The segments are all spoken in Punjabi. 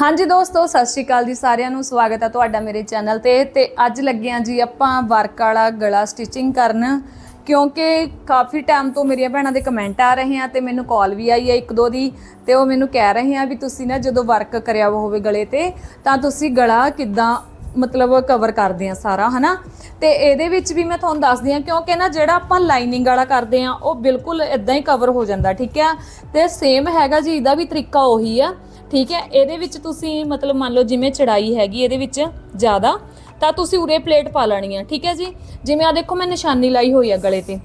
ਹਾਂਜੀ ਦੋਸਤੋ, ਸਤਿ ਸ਼੍ਰੀ ਅਕਾਲ ਜੀ ਸਾਰਿਆਂ ਨੂੰ। ਸਵਾਗਤ ਹੈ ਤੁਹਾਡਾ ਮੇਰੇ ਚੈਨਲ ਤੇ। ਤੇ ਅੱਜ ਲੱਗੇ ਹਾਂ ਜੀ ਆਪਾਂ ਵਰਕ ਵਾਲਾ ਗਲਾ ਸਟਿਚਿੰਗ ਕਰਨ। ਕਿਉਂਕਿ ਕਾਫੀ ਟਾਈਮ ਤੋਂ ਮੇਰੀਆਂ ਭੈਣਾਂ ਦੇ ਕਮੈਂਟ ਆ ਰਹੇ ਆ ਤੇ ਮੈਨੂੰ ਕਾਲ ਵੀ ਆਈ ਹੈ ਇੱਕ ਦੋ ਦੀ। ਤੇ ਉਹ ਮੈਨੂੰ ਕਹਿ ਰਹੇ ਆ ਵੀ ਤੁਸੀਂ ਨਾ ਜਦੋਂ ਵਰਕ ਕਰਿਆ ਹੋਵੇ ਗਲੇ ਤੇ, ਤਾਂ ਤੁਸੀਂ ਗਲਾ ਕਿੱਦਾਂ ਮਤਲਬ ਕਵਰ ਕਰਦੇ ਆ ਸਾਰਾ, ਹਨਾ? ਤੇ ਇਹਦੇ ਵਿੱਚ ਵੀ ਮੈਂ ਤੁਹਾਨੂੰ ਦੱਸਦੀ ਆ ਕਿਉਂਕਿ ਨਾ ਜਿਹੜਾ ਆਪਾਂ ਲਾਈਨਿੰਗ ਵਾਲਾ ਕਰਦੇ ਆ, ਉਹ ਬਿਲਕੁਲ ਇਦਾਂ ਹੀ ਕਵਰ ਹੋ ਜਾਂਦਾ, ਠੀਕ ਹੈ ਤੇ ਸੇਮ ਹੈਗਾ ਜੀ, ਇਹਦਾ ਵੀ ਤਰੀਕਾ ਉਹੀ ਆ। ਠੀਕ ਹੈ? ਇਹਦੇ ਵਿੱਚ ਤੁਸੀਂ ਮਤਲਬ ਮੰਨ ਲਓ ਜਿਵੇਂ ਚੜਾਈ ਹੈਗੀ ਇਹਦੇ ਵਿੱਚ ਜ਼ਿਆਦਾ, ਤਾਂ ਤੁਸੀਂ ਉਰੇ ਪਲੇਟ ਪਾ ਲੈਣੀ ਆ, ਠੀਕ ਹੈ ਜੀ? ਜਿਵੇਂ ਆ ਦੇਖੋ ਮੈਂ ਨਿਸ਼ਾਨੀ ਲਾਈ ਹੋਈ ਆ ਗਲੇ ਤੇ।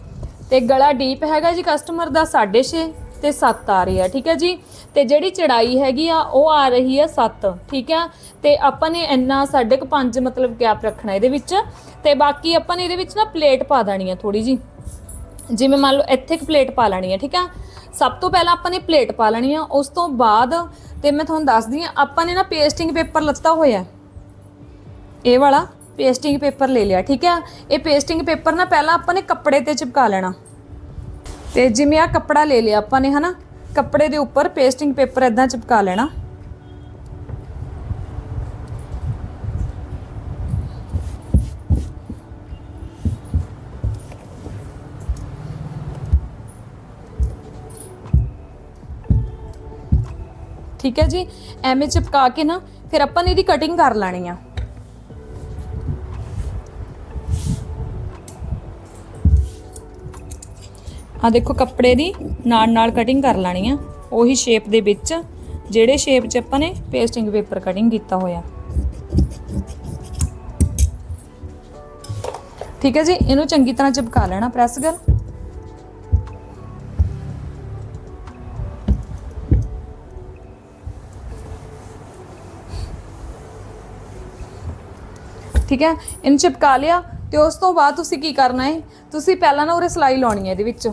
ਤੇ ਗਲਾ ਡੀਪ ਹੈਗਾ ਜੀ ਕਸਟਮਰ ਦਾ 6.5 ਤੇ 7 ਆ ਰਹੀ ਆ ਠੀਕ ਹੈ ਜੀ? ਤੇ ਜਿਹੜੀ ਚੜਾਈ ਹੈਗੀ ਆ, ਉਹ ਆ ਰਹੀ ਆ 7 ਠੀਕ ਹੈ? ਤੇ ਆਪਾਂ ਨੇ ਇੰਨਾ 5.5 ਮਤਲਬ ਗੈਪ ਰੱਖਣਾ ਇਹਦੇ ਵਿੱਚ। ਤੇ ਬਾਕੀ ਆਪਾਂ ਨੇ ਇਹਦੇ ਵਿੱਚ ਨਾ ਪਲੇਟ ਪਾ ਦੇਣੀ ਆ ਥੋੜੀ ਜੀ। ਜਿਵੇਂ ਮੰਨ ਲਓ ਇੱਥੇ ਇੱਕ ਪਲੇਟ ਪਾ ਲੈਣੀ ਹੈ ਠੀਕ ਆ ਸਭ ਤੋਂ ਪਹਿਲਾਂ ਆਪਾਂ ਨੇ ਪਲੇਟ ਪਾ ਲੈਣੀ ਆ, ਉਸ ਤੋਂ ਬਾਅਦ ਤੇ ਮੈਂ ਤੁਹਾਨੂੰ ਦੱਸਦੀ ਆ ਆਪਾਂ ਨੇ ਨਾ ਪੇਸਟਿੰਗ ਪੇਪਰ ਲੱਤਾ ਹੋਇਆ। ਇਹ ਵਾਲਾ ਪੇਸਟਿੰਗ ਪੇਪਰ ਲੈ ਲਿਆ, ਠੀਕ ਹੈ ਇਹ ਪੇਸਟਿੰਗ ਪੇਪਰ ਨਾ ਪਹਿਲਾਂ ਆਪਾਂ ਨੇ ਕੱਪੜੇ ਤੇ ਚਿਪਕਾ ਲੈਣਾ। ਤੇ ਜਿਵੇਂ ਆ ਕੱਪੜਾ ਲੈ ਲਿਆ ਆਪਾਂ ਨੇ, ਹਨਾ? ਕੱਪੜੇ ਦੇ ਉੱਪਰ ਪੇਸਟਿੰਗ ਪੇਪਰ ਇਦਾਂ ਚਿਪਕਾ ਲੈਣਾ। ਠੀਕ ਹੈ ਜੀ? ਐਵੇਂ ਚਿਪਕਾ ਕੇ ਨਾ, ਫਿਰ ਆਪਾਂ ਨੇ ਇਹਦੀ ਕਟਿੰਗ ਕਰ ਲੈਣੀ ਆ। ਆ ਦੇਖੋ ਕੱਪੜੇ ਦੀ ਨਾਲ ਨਾਲ ਕਟਿੰਗ ਕਰ ਲੈਣੀ ਆ। ਉਹੀ ਸ਼ੇਪ ਦੇ ਵਿੱਚ, ਜਿਹੜੇ ਸ਼ੇਪ 'ਚ ਆਪਾਂ ਨੇ ਪੇਸਟਿੰਗ ਪੇਪਰ ਕਟਿੰਗ ਕੀਤਾ ਹੋਇਆ। ਠੀਕ ਹੈ ਜੀ? ਇਹਨੂੰ ਚੰਗੀ ਤਰ੍ਹਾਂ ਚਿਪਕਾ ਲੈਣਾ ਪ੍ਰੈਸ ਕਰ ਠੀਕ ਹੈ? ਇਹਨੂੰ ਚਿਪਕਾ ਲਿਆ ਤੇ ਉਸ ਤੋਂ ਬਾਅਦ ਤੁਸੀਂ ਕੀ ਕਰਨਾ ਹੈ? ਤੁਸੀਂ ਪਹਿਲਾਂ ਨਾ ਉਰੇ ਸਲਾਈ ਲਾਉਣੀ ਹੈ ਇਹਦੇ ਵਿੱਚ।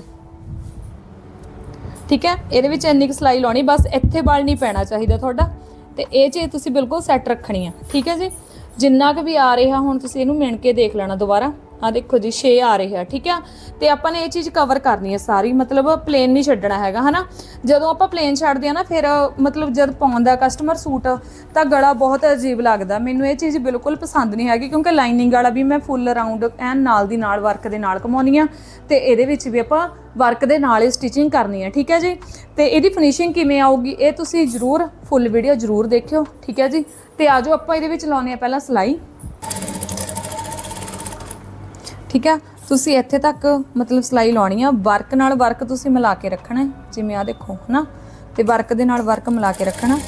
ਠੀਕ ਹੈ? ਇਹਦੇ ਵਿੱਚ ਇੰਨੀ ਕੁ ਸਲਾਈ ਲਾਉਣੀ, ਬਸ ਇੱਥੇ ਬਲ ਨਹੀਂ ਪੈਣਾ ਚਾਹੀਦਾ ਤੁਹਾਡਾ। ਤੇ ਇਹ ਚੀਜ਼ ਤੁਸੀਂ ਬਿਲਕੁਲ ਸੈੱਟ ਰੱਖਣੀ ਆ ਠੀਕ ਹੈ ਜੀ? ਜਿੰਨਾ ਕੁ ਵੀ ਆ ਰਿਹਾ ਹੁਣ ਤੁਸੀਂ ਇਹਨੂੰ ਮਿਣ ਕੇ ਦੇਖ ਲੈਣਾ ਦੁਬਾਰਾ। ਆ ਦੇਖੋ ਜੀ 6 ਆ ਰਹੇ ਆ, ਠੀਕ ਆ? ਤੇ ਆਪਾਂ ਨੇ ਇਹ ਚੀਜ਼ ਕਵਰ ਕਰਨੀ ਹੈ ਸਾਰੀ, ਮਤਲਬ ਪਲੇਨ ਨਹੀਂ ਛੱਡਣਾ ਹੈਗਾ, ਹਨਾ? ਜਦੋਂ ਆਪਾਂ ਪਲੇਨ ਛੱਡਦੇ ਆ ਨਾ, ਫਿਰ, ਮਤਲਬ ਜਦ ਪਾਉਂਦਾ ਕਸਟਮਰ ਸੂਟ, ਤਾਂ ਗਲਾ ਬਹੁਤ ਅਜੀਬ ਲੱਗਦਾ। ਮੈਨੂੰ ਇਹ ਚੀਜ਼ ਬਿਲਕੁਲ ਪਸੰਦ ਨਹੀਂ ਹੈਗੀ, ਕਿਉਂਕਿ ਲਾਈਨਿੰਗ ਵਾਲਾ ਵੀ ਮੈਂ ਫੁੱਲ ਰਾਉਂਡ ਐਨ ਨਾਲ ਦੀ ਨਾਲ ਵਰਕ ਦੇ ਨਾਲ ਕਮਾਉਣੀ ਆ। ਤੇ ਇਹਦੇ ਵਿੱਚ ਵੀ ਆਪਾਂ ਵਰਕ ਦੇ ਨਾਲ ਹੀ ਸਟਿਚਿੰਗ ਕਰਨੀ ਹੈ ਠੀਕ ਹੈ ਜੀ? ਤੇ ਇਹਦੀ ਫਿਨਿਸ਼ਿੰਗ ਕਿਵੇਂ ਆਊਗੀ, ਇਹ ਤੁਸੀਂ ਜਰੂਰ ਫੁੱਲ ਵੀਡੀਓ ਜਰੂਰ ਦੇਖਿਓ, ਠੀਕ ਹੈ ਜੀ? ਤੇ ਆਜੋ ਆਪਾਂ ਇਹਦੇ ਵਿੱਚ ਲਾਉਣੇ ਆ ਪਹਿਲਾਂ ਸਲਾਈ। ਠੀਕ ਹੈ? ਤੁਸੀਂ ਇੱਥੇ ਤੱਕ ਮਤਲਬ ਸਲਾਈ ਲਾਉਣੀ ਆ। ਵਰਕ ਨਾਲ ਵਰਕ ਤੁਸੀਂ ਮਿਲਾ ਕੇ ਰੱਖਣਾ ਜਿਵੇਂ ਆ ਦੇਖੋ, ਹਨਾ? ਤੇ ਵਰਕ ਦੇ ਨਾਲ ਵਰਕ ਮਿਲਾ ਕੇ ਰੱਖਣਾ।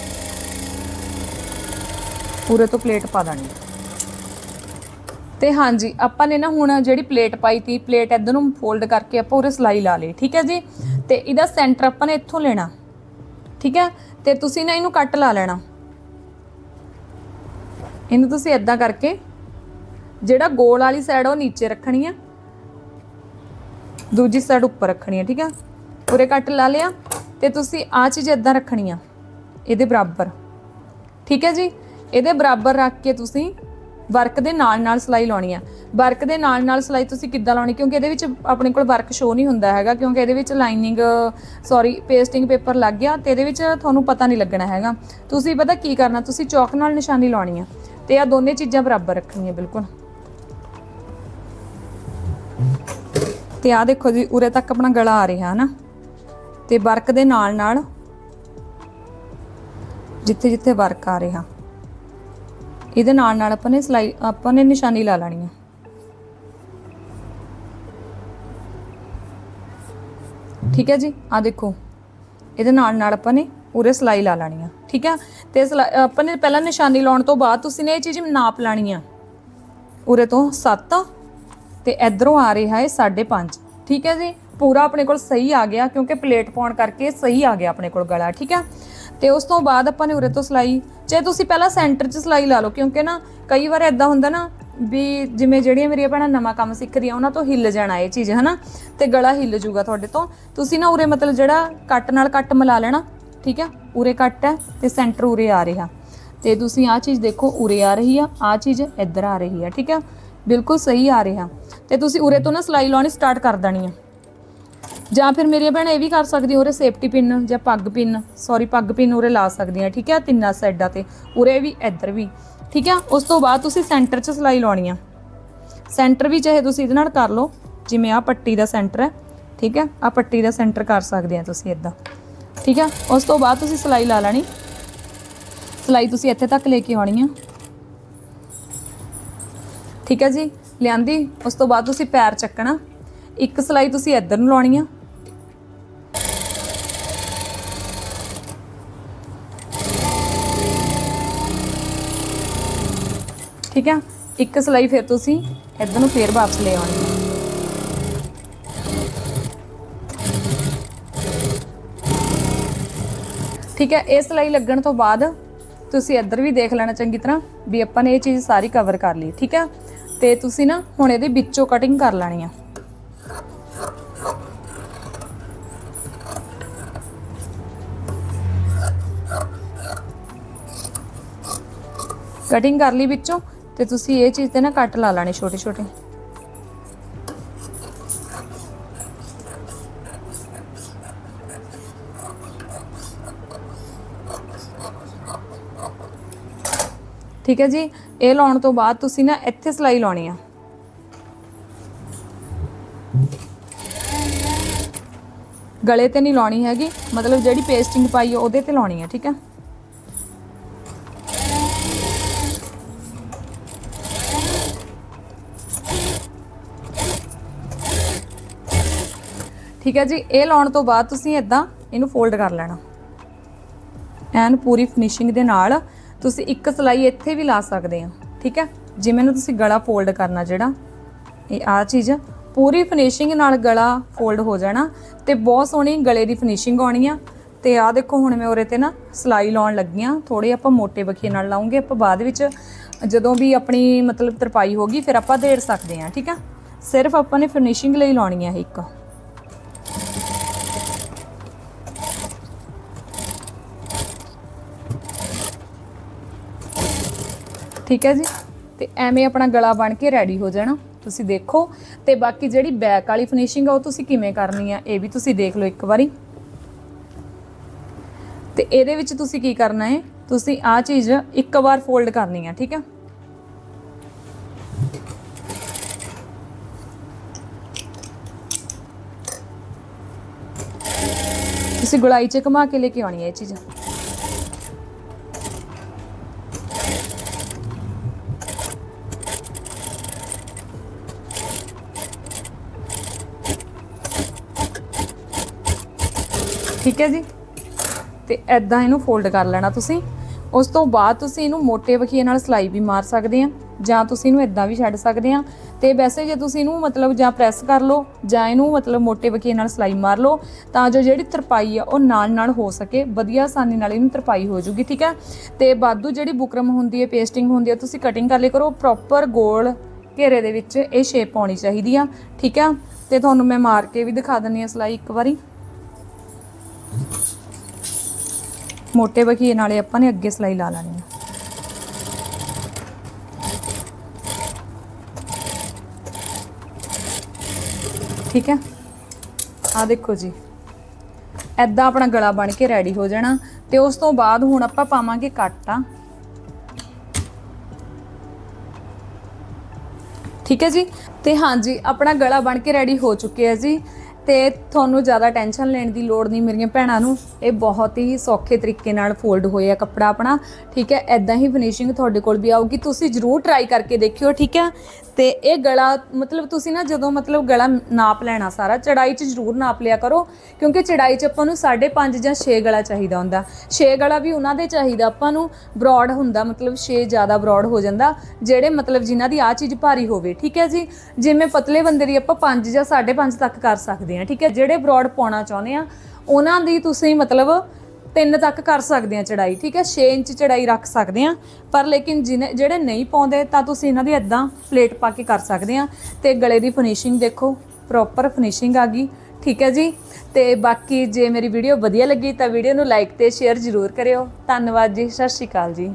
ਪੂਰੇ ਤੋਂ ਪਲੇਟ ਪਾ ਦੇਣੀ ਤੇ ਹਾਂਜੀ, ਆਪਾਂ ਨੇ ਨਾ ਹੁਣ ਜਿਹੜੀ ਪਲੇਟ ਪਾਈ ਤੀ, ਪਲੇਟ ਇੱਧਰ ਨੂੰ ਫੋਲਡ ਕਰਕੇ ਆਪਾਂ ਉਰੇ ਸਲਾਈ ਲਾ ਲਈ, ਠੀਕ ਹੈ ਜੀ? ਤੇ ਇਹਦਾ ਸੈਂਟਰ ਆਪਾਂ ਨੇ ਇੱਥੋਂ ਲੈਣਾ, ਠੀਕ ਹੈ? ਤੇ ਤੁਸੀਂ ਨਾ ਇਹਨੂੰ ਕੱਟ ਲਾ ਲੈਣਾ। ਇਹਨੂੰ ਤੁਸੀਂ ਇਦਾਂ ਕਰਕੇ ਜਿਹੜਾ ਗੋਲ ਵਾਲੀ ਸਾਈਡ ਉਹ ਨੀਚੇ ਰੱਖਣੀ ਆ। ਦੂਜੀ ਸਾਈਡ ਉੱਪਰ ਰੱਖਣੀ ਆ, ਠੀਕ ਆ? ਪੂਰੇ ਕੱਟ ਲਾ ਲਿਆ ਤੇ ਤੁਸੀਂ ਆ ਚੀਜ਼ ਇਦਾਂ ਰੱਖਣੀ ਆ, ਇਹਦੇ ਬਰਾਬਰ। ਠੀਕ ਹੈ ਜੀ? ਇਹਦੇ ਬਰਾਬਰ ਰੱਖ ਕੇ ਤੁਸੀਂ ਵਰਕ ਦੇ ਨਾਲ ਨਾਲ ਸਲਾਈ ਲਾਉਣੀ ਆ। ਵਰਕ ਦੇ ਨਾਲ ਨਾਲ ਸਲਾਈ ਤੁਸੀਂ ਕਿੱਦਾਂ ਲਾਉਣੀ? ਕਿਉਂਕਿ ਇਹਦੇ ਵਿੱਚ ਆਪਣੇ ਕੋਲ ਵਰਕ ਸ਼ੋ ਨਹੀਂ ਹੁੰਦਾ ਹੈਗਾ, ਕਿਉਂਕਿ ਇਹਦੇ ਵਿੱਚ ਲਾਈਨਿੰਗ ਸੌਰੀ ਪੇਸਟਿੰਗ ਪੇਪਰ ਲੱਗ ਗਿਆ ਤੇ ਇਹਦੇ ਵਿੱਚ ਤੁਹਾਨੂੰ ਪਤਾ ਨਹੀਂ ਲੱਗਣਾ ਹੈਗਾ। ਤੁਸੀਂ ਪਤਾ ਕੀ ਕਰਨਾ? ਤੁਸੀਂ ਚੌਕ ਨਾਲ ਨਿਸ਼ਾਨੀ ਲਾਉਣੀ ਆ ਤੇ ਆ ਦੋਨੇ ਚੀਜ਼ਾਂ ਬਰਾਬਰ ਰੱਖਣੀਆਂ, ਬਿਲਕੁਲ। ਤੇ ਆ ਦੇਖੋ ਜੀ, ਉਰੇ ਤੱਕ ਆਪਣਾ ਗਲਾ ਆ ਰਿਹਾ ਹੈ ਤੇ ਵਰਕ ਦੇ ਨਾਲ ਨਾਲ ਜਿੱਥੇ ਜਿੱਥੇ ਵਰਕ ਆ ਰਿਹਾ। ਇਹਦੇ ਨਾਲ ਨਾਲ ਆਪਾਂ ਨੇ ਸਲਾਈ, ਆਪਾਂ ਨੇ ਨਿਸ਼ਾਨੀ ਲਾ ਲੈਣੀ ਹੈ ਠੀਕ ਹੈ ਜੀ ਆ ਦੇਖੋ। ਇਹਦੇ ਨਾਲ ਨਾਲ ਆਪਾਂ ਨੇ ਉਰੇ ਸਲਾਈ ਲਾ ਲੈਣੀ ਆ। ਠੀਕ ਹੈ ਤੇ ਸਲਾ- ਆਪਾਂ ਨੇ ਪਹਿਲਾਂ ਨਿਸ਼ਾਨੀ ਲਾਉਣ ਤੋਂ ਬਾਅਦ ਤੁਸੀਂ ਨੇ ਇਹ ਚੀਜ਼ ਨਾਪ ਲੈਣੀ ਆ। ਉਰੇ ਤੋਂ 7 ਤੇ ਇਧਰੋਂ ਆ ਰਿਹਾ ਹੈ 5.5 ਠੀਕ ਹੈ ਜੀ? ਪੂਰਾ ਆਪਣੇ ਕੋਲ ਸਹੀ ਆ ਗਿਆ ਕਿਉਂਕਿ ਪਲੇਟ ਪਾਉਣ ਕਰਕੇ ਸਹੀ ਆ ਗਿਆ ਆਪਣੇ ਕੋਲ ਗਲਾ, ਠੀਕ ਹੈ? ਤੇ ਉਸ ਤੋਂ ਬਾਅਦ ਆਪਾਂ ਨੇ ਉਰੇ ਤੋਂ ਸਲਾਈ ਚਾਹੇ ਤੁਸੀਂ ਪਹਿਲਾਂ ਸੈਂਟਰ 'ਚ ਸਲਾਈ ਲਾ ਲਓ, ਕਿਉਂਕਿ ਨਾ ਕਈ ਵਾਰ ਇਦਾਂ ਹੁੰਦਾ ਨਾ ਵੀ ਜਿਵੇਂ ਜਿਹੜੀਆਂ ਮੇਰੀਆਂ ਭੈਣਾਂ ਨਵਾਂ ਕੰਮ ਸਿੱਖ ਰਹੀਆਂ ਉਹਨਾਂ ਤੋਂ ਹਿੱਲ ਜਾਣਾ ਇਹ ਚੀਜ਼, ਹਨਾ? ਤੇ ਗਲਾ ਹਿੱਲ ਜੂਗਾ ਤੁਹਾਡੇ ਤੋਂ। ਤੁਸੀਂ ਨਾ ਉਰੇ ਮਤਲਬ ਜਿਹੜਾ ਕੱਟ ਨਾਲ ਕੱਟ ਮਿਲਾ ਲੈਣਾ, ਠੀਕ ਹੈ? ਉਰੇ ਕੱਟ ਹੈ ਤੇ ਸੈਂਟਰ ਉਰੇ ਆ ਰਿਹਾ। ਤੇ ਤੁਸੀਂ ਆਹ ਚੀਜ਼ ਦੇਖੋ, ਉਰੇ ਆ ਰਹੀ ਆ, ਆਹ ਚੀਜ਼ ਇੱਧਰ ਆ ਰਹੀ ਆ, ਠੀਕ ਹੈ? ਬਿਲਕੁਲ ਸਹੀ ਆ ਰਿਹਾ। ਤੇ ਤੁਸੀਂ ਉਰੇ ਤੋਂ ਨਾ ਸਲਾਈ ਲਾਉਣੀ ਸਟਾਰਟ ਕਰ ਦੇਣੀ ਆ। ਜਾਂ ਫਿਰ ਮੇਰੀਆਂ ਭੈਣਾਂ ਇਹ ਵੀ ਕਰ ਸਕਦੀ ਉਰੇ ਸੇਫਟੀ ਪਿੰਨ ਜਾਂ ਪੱਗ ਪਿੰਨ ਸੌਰੀ ਪੱਗ ਪਿੰਨ ਉਰੇ ਲਾ ਸਕਦੀਆਂ, ਠੀਕ ਹੈ ਤਿੰਨਾਂ ਸਾਈਡਾਂ ਤੇ, ਉਰੇ ਵੀ, ਇੱਧਰ ਵੀ, ਠੀਕ ਹੈ ਉਸ ਤੋਂ ਬਾਅਦ ਤੁਸੀਂ ਸੈਂਟਰ 'ਚ ਸਿਲਾਈ ਲਾਉਣੀ ਆ। ਸੈਂਟਰ ਵੀ ਚਾਹੇ ਤੁਸੀਂ ਇਹਦੇ ਨਾਲ ਕਰ ਲਓ, ਜਿਵੇਂ ਆ ਪੱਟੀ ਦਾ ਸੈਂਟਰ ਹੈ, ਠੀਕ ਹੈ ਆ ਪੱਟੀ ਦਾ ਸੈਂਟਰ ਕਰ ਸਕਦੇ ਆ ਤੁਸੀਂ ਇਦਾਂ ਠੀਕ ਹੈ ਉਸ ਤੋਂ ਬਾਅਦ ਤੁਸੀਂ ਸਿਲਾਈ ਲਾ ਲੈਣੀ। ਸਿਲਾਈ ਤੁਸੀਂ ਇੱਥੇ ਤੱਕ ਲੈ ਕੇ ਆਉਣੀ ਆ। ਠੀਕ ਹੈ ਜੀ? ਲਿਆਂਦੀ? ਉਸ ਤੋਂ ਬਾਅਦ ਤੁਸੀਂ ਪੈਰ ਚੱਕਣਾ। ਇੱਕ ਸਿਲਾਈ ਤੁਸੀਂ ਇੱਧਰ ਨੂੰ ਲਾਉਣੀ ਆ। ਠੀਕ ਹੈ ਇੱਕ ਸਿਲਾਈ ਫਿਰ ਤੁਸੀਂ ਇੱਧਰ ਨੂੰ ਫੇਰ ਵਾਪਸ ਲੈ ਆਉਣੀ ਹੈ ਠੀਕ ਹੈ? ਇਹ ਸਿਲਾਈ ਲੱਗਣ ਤੋਂ ਬਾਅਦ ਤੁਸੀਂ ਇੱਧਰ ਵੀ ਦੇਖ ਲੈਣਾ ਚੰਗੀ ਤਰ੍ਹਾਂ ਵੀ ਆਪਾਂ ਨੇ ਇਹ ਚੀਜ਼ ਸਾਰੀ ਕਵਰ ਕਰ ਲਈ, ਠੀਕ ਹੈ? ਤੇ ਤੁਸੀਂ ਨਾ ਹੁਣ ਇਹਦੇ ਵਿੱਚੋਂ ਕਟਿੰਗ ਕਰ ਲੈਣੀ ਆ। ਕਟਿੰਗ ਕਰ ਲਈ ਵਿੱਚੋਂ ਤੇ ਤੁਸੀਂ ਇਹ ਚੀਜ਼ ਤੇ ਨਾ ਕੱਟ ਲਾ ਲੈਣੇ ਛੋਟੇ ਛੋਟੇ ਠੀਕ ਹੈ ਜੀ? ਇਹ ਲਾਉਣ ਤੋਂ ਬਾਅਦ ਤੁਸੀਂ ਨਾ ਇੱਥੇ ਸਲਾਈ ਲਾਉਣੀ ਆ। ਗਲੇ ਤੇ ਨਹੀਂ ਲਾਉਣੀ ਹੈਗੀ, ਮਤਲਬ ਜਿਹੜੀ ਪੇਸਟਿੰਗ ਪਾਈ ਹੈ ਉਹਦੇ ਤੇ ਲਾਉਣੀ ਹੈ ਠੀਕ ਹੈ? ਠੀਕ ਹੈ ਜੀ? ਇਹ ਲਾਉਣ ਤੋਂ ਬਾਅਦ ਤੁਸੀਂ ਇਦਾਂ ਇਹਨੂੰ ਫੋਲਡ ਕਰ ਲੈਣਾ। ਐਨ ਪੂਰੀ ਫਿਨਿਸ਼ਿੰਗ ਦੇ ਨਾਲ ਤੁਸੀਂ ਇੱਕ ਸਲਾਈ ਇੱਥੇ ਵੀ ਲਾ ਸਕਦੇ ਆ, ਠੀਕ ਹੈ? ਜਿਵੇਂ ਨੂੰ ਤੁਸੀਂ ਗਲਾ ਫੋਲਡ ਕਰਨਾ ਜਿਹੜਾ, ਇਹ ਆ ਚੀਜ਼ ਪੂਰੀ ਫਿਨਿਸ਼ਿੰਗ ਨਾਲ ਗਲਾ ਫੋਲਡ ਹੋ ਜਾਣਾ ਤੇ ਬਹੁਤ ਸੋਹਣੀ ਗਲੇ ਦੀ ਫਿਨਿਸ਼ਿੰਗ ਆਉਣੀ ਆ। ਤੇ ਆ ਦੇਖੋ, ਹੁਣ ਮੈਂ ਉਰੇ ਤੇ ਨਾ ਸਲਾਈ ਲਾਉਣ ਲੱਗੀ ਆ। ਥੋੜੇ ਆਪਾਂ ਮੋਟੇ ਬਖੀਏ ਨਾਲ ਲਾਉਂਗੇ, ਆਪਾਂ ਬਾਅਦ ਵਿੱਚ ਜਦੋਂ ਵੀ ਆਪਣੀ ਮਤਲਬ ਤਰਪਾਈ ਹੋਗੀ ਫਿਰ ਆਪਾਂ ਦੇੜ ਸਕਦੇ ਆ, ਠੀਕ ਆ ਸਿਰਫ ਆਪਾਂ ਨੇ ਫਿਨਿਸ਼ਿੰਗ ਲਈ ਲਾਉਣੀ ਆ ਇੱਕ। ਠੀਕ ਹੈ ਜੀ? ਤੇ ਐਵੇਂ ਆਪਣਾ ਗਲਾ ਬਣ ਕੇ ਰੈਡੀ ਹੋ ਜਾਣਾ। ਤੁਸੀਂ ਦੇਖੋ। ਤੇ ਬਾਕੀ ਜਿਹੜੀ ਬੈਕ ਵਾਲੀ ਫਿਨਿਸ਼ਿੰਗ ਆ, ਉਹ ਤੁਸੀਂ ਕਿਵੇਂ ਕਰਨੀ ਆ, ਇਹ ਵੀ ਤੁਸੀਂ ਦੇਖ ਲਓ ਇੱਕ ਵਾਰੀ। ਤੇ ਇਹਦੇ ਵਿੱਚ ਤੁਸੀਂ ਕੀ ਕਰਨਾ ਹੈ? ਤੁਸੀਂ ਆ ਚੀਜ਼ ਇੱਕ ਵਾਰ ਫੋਲਡ ਕਰਨੀ ਆ, ਠੀਕ ਹੈ? ਤੁਸੀਂ ਗੁਲਾਈ 'ਚ ਘੁਮਾ ਕੇ ਲੈ ਕੇ ਆਉਣੀ ਹੈ ਇਹ ਚੀਜ਼। ਠੀਕ ਹੈ ਜੀ? ਤੇ ਐਦਾਂ ਇਹਨੂੰ ਫੋਲਡ ਕਰ ਲੈਣਾ ਤੁਸੀਂ। ਉਸ ਤੋਂ ਬਾਅਦ ਤੁਸੀਂ ਇਹਨੂੰ ਮੋਟੇ ਵਖੀਏ ਨਾਲ ਸਲਾਈ ਵੀ ਮਾਰ ਸਕਦੇ ਆ, ਜਾਂ ਤੁਸੀਂ ਇਹਨੂੰ ਇਦਾਂ ਵੀ ਛੱਡ ਸਕਦੇ ਆ। ਤੇ ਵੈਸੇ ਜੇ ਤੁਸੀਂ ਇਹਨੂੰ ਮਤਲਬ ਜਾਂ ਪ੍ਰੈਸ ਕਰ ਲਓ, ਜਾਂ ਇਹਨੂੰ ਮਤਲਬ ਮੋਟੇ ਵਖੀਏ ਨਾਲ ਸਲਾਈ ਮਾਰ ਲਓ, ਤਾਂ ਜੋ ਜਿਹੜੀ ਤਰਪਾਈ ਆ ਉਹ ਨਾਲ ਨਾਲ ਹੋ ਸਕੇ, ਵਧੀਆ ਆਸਾਨੀ ਨਾਲ ਇਹਨੂੰ ਤਰਪਾਈ ਹੋ ਜੂਗੀ, ਠੀਕ ਹੈ? ਤੇ ਬਾਦੂ ਜਿਹੜੀ ਬੁਕਰਮ ਹੁੰਦੀ ਹੈ, ਪੇਸਟਿੰਗ ਹੁੰਦੀ ਹੈ, ਤੁਸੀਂ ਕਟਿੰਗ ਕਰ ਲਿਆ ਕਰੋ ਪ੍ਰੋਪਰ ਗੋਲ ਘੇਰੇ ਦੇ ਵਿੱਚ ਇਹ ਸ਼ੇਪ ਆਉਣੀ ਚਾਹੀਦੀ ਆ, ਠੀਕ ਆ ਤੇ ਤੁਹਾਨੂੰ ਮੈਂ ਮਾਰ ਕੇ ਵੀ ਦਿਖਾ ਦਿੰਨੀ ਆ ਸਲਾਈ ਇੱਕ ਵਾਰੀ। ਮੋਟੇ ਬਖੀਏ ਨਾਲੇ ਆਪਾਂ ਨੇ ਅੱਗੇ ਸਲਾਈ ਲਾ ਲੈਣੀ ਆ। ਠੀਕ ਹੈ? ਆ ਦੇਖੋ ਜੀ। ਐਦਾਂ ਆਪਣਾ ਗਲਾ ਬਣ ਕੇ ਰੈਡੀ ਹੋ ਜਾਣਾ ਤੇ ਉਸ ਤੋਂ ਬਾਅਦ ਹੁਣ ਆਪਾਂ ਪਾਵਾਂਗੇ ਕੱਟਾ। ਠੀਕ ਹੈ ਜੀ? ਤੇ ਹਾਂਜੀ, ਆਪਣਾ ਗਲਾ ਬਣ ਕੇ ਰੈਡੀ ਹੋ ਚੁੱਕਿਆ ਜੀ। ਤੇ ਤੁਹਾਨੂੰ ਜ਼ਿਆਦਾ ਟੈਨਸ਼ਨ ਲੈਣ ਦੀ ਲੋੜ ਨਹੀਂ। ਮੇਰੀਆਂ ਭੈਣਾਂ ਨੂੰ ਇਹ ਬਹੁਤ ਹੀ ਸੌਖੇ ਤਰੀਕੇ ਨਾਲ ਫੋਲਡ ਹੋਇਆ ਕੱਪੜਾ ਆਪਣਾ। ਠੀਕ ਹੈ ਐਦਾਂ ਹੀ ਫਿਨਿਸ਼ਿੰਗ ਤੁਹਾਡੇ ਕੋਲ ਵੀ ਆਊਗੀ। ਤੁਸੀਂ ਜਰੂਰ ਟਰਾਈ ਕਰਕੇ ਦੇਖਿਓ, ਠੀਕ ਹੈ? ਤੇ ਇਹ ਗਲਾ, ਮਤਲਬ ਤੁਸੀਂ ਨਾ ਜਦੋਂ ਮਤਲਬ ਗਲਾ ਨਾਪ ਲੈਣਾ ਸਾਰਾ, ਚੜਾਈ 'ਚ ਜਰੂਰ ਨਾਪ ਲਿਆ ਕਰੋ। ਕਿਉਂਕਿ ਚੜਾਈ 'ਚ ਆਪਾਂ ਨੂੰ 5.5 ਜਾਂ 6 ਗਲਾ ਚਾਹੀਦਾ ਹੁੰਦਾ। 6 ਗਲਾ ਵੀ ਉਹਨਾਂ ਦੇ ਚਾਹੀਦਾ। ਆਪਾਂ ਨੂੰ ਬ੍ਰੌਡ ਹੁੰਦਾ, ਮਤਲਬ 6 ਜ਼ਿਆਦਾ ਬ੍ਰੌਡ ਹੋ ਜਾਂਦਾ, ਜਿਹੜੇ ਮਤਲਬ ਜਿਨ੍ਹਾਂ ਦੀ ਆ ਚੀਜ਼ ਭਾਰੀ ਹੋਵੇ। ਠੀਕ ਹੈ ਜੀ? ਜਿਵੇਂ ਪਤਲੇ ਬੰਦੇ ਦੀ ਆਪਾਂ 5 ਜਾਂ 5.5 ਤੱਕ ਕਰ ਸਕਦੇ ਹਾਂ, ਠੀਕ ਹੈ? ਜਿਹੜੇ ਬ੍ਰੌਡ ਪਾਉਣਾ ਚਾਹੁੰਦੇ ਆ ਉਹਨਾਂ ਦੀ ਤੁਸੀਂ ਮਤਲਬ ਤਿੰਨ ਤੱਕ ਕਰ ਸਕਦੇ ਆ ਚੜਾਈ ਠੀਕ ਹੈ? 6 ਇੰਚ ਚੜਾਈ ਰੱਖ ਸਕਦੇ ਆ ਪਰ ਲੇਕਿਨ ਜਿਹਨੇ ਜਿਹੜੇ ਨਹੀਂ ਪਾਉਂਦੇ ਤਾਂ ਤੁਸੀਂ ਇਹਨਾਂ ਦੀ ਇਦਾਂ ਪਲੇਟ ਪਾ ਕੇ ਕਰ ਸਕਦੇ ਆ ਤੇ ਗਲੇ ਦੀ ਫਿਨਿਸ਼ਿੰਗ ਦੇਖੋ ਪ੍ਰੋਪਰ ਫਿਨਿਸ਼ਿੰਗ ਆ ਗਈ, ਠੀਕ ਹੈ ਜੀ? ਤੇ ਬਾਕੀ ਜੇ ਮੇਰੀ ਵੀਡੀਓ ਵਧੀਆ ਲੱਗੀ ਤਾਂ ਵੀਡੀਓ ਨੂੰ ਲਾਈਕ ਤੇ ਸ਼ੇਅਰ ਜ਼ਰੂਰ ਕਰਿਓ। ਧੰਨਵਾਦ ਜੀ, ਸਤਿ ਸ਼੍ਰੀ ਅਕਾਲ ਜੀ।